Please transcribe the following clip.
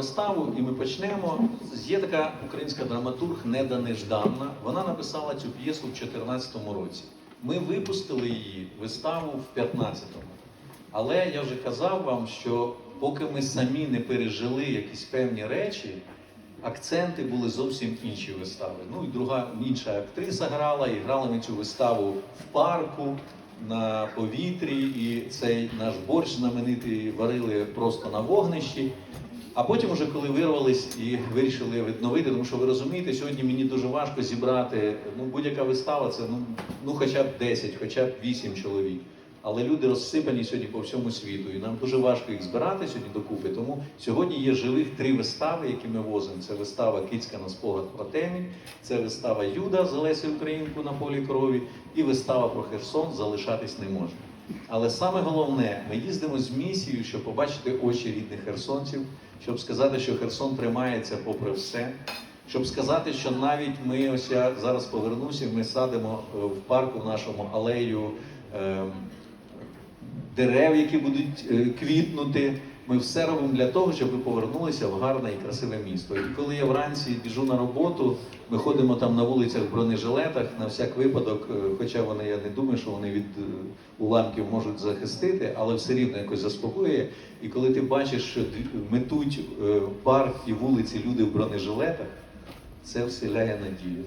Виставу і ми почнемо. Є така українська драматург Неда Нежданна. Вона написала цю п'єсу в 2014 році. Ми випустили її виставу в 2015-му. Але я вже казав вам, що поки ми самі не пережили якісь певні речі, акценти були зовсім інші вистави. Ну і друга інша актриса грала, і грали ми цю виставу в парку на повітрі, і цей наш борщ знаменитий варили просто на вогнищі. А потім, уже коли вирвались і вирішили відновити, тому що ви розумієте, сьогодні мені дуже важко зібрати ну, будь-яка вистава, це ну, ну хоча б 10, хоча б 8 чоловік. Але люди розсипані сьогодні по всьому світу, і нам дуже важко їх збирати сьогодні докупи. Тому сьогодні є живих три вистави, які ми возимо. Це вистава Кицька на спогад про темінь, це вистава Юда з Олесі Українку на полі крові, і вистава про Херсон залишатись не можна. Але саме головне, ми їздимо з місією, щоб побачити очі рідних херсонців, щоб сказати, що Херсон тримається попри все. Щоб сказати, що навіть ми ось я зараз повернуся, ми садимо е, в парку в нашому алею е, дерев, які будуть е, квітнути. Ми все робимо для того, щоб ви повернулися в гарне і красиве місто. І коли я вранці біжу на роботу, ми ходимо там на вулицях в бронежилетах на всяк випадок, е, хоча вони я не думаю, що вони від е, уламків можуть захистити, але все рівно якось заспокоює. І коли ти бачиш, що метуть е, парк і вулиці люди в бронежилетах, це вселяє надію.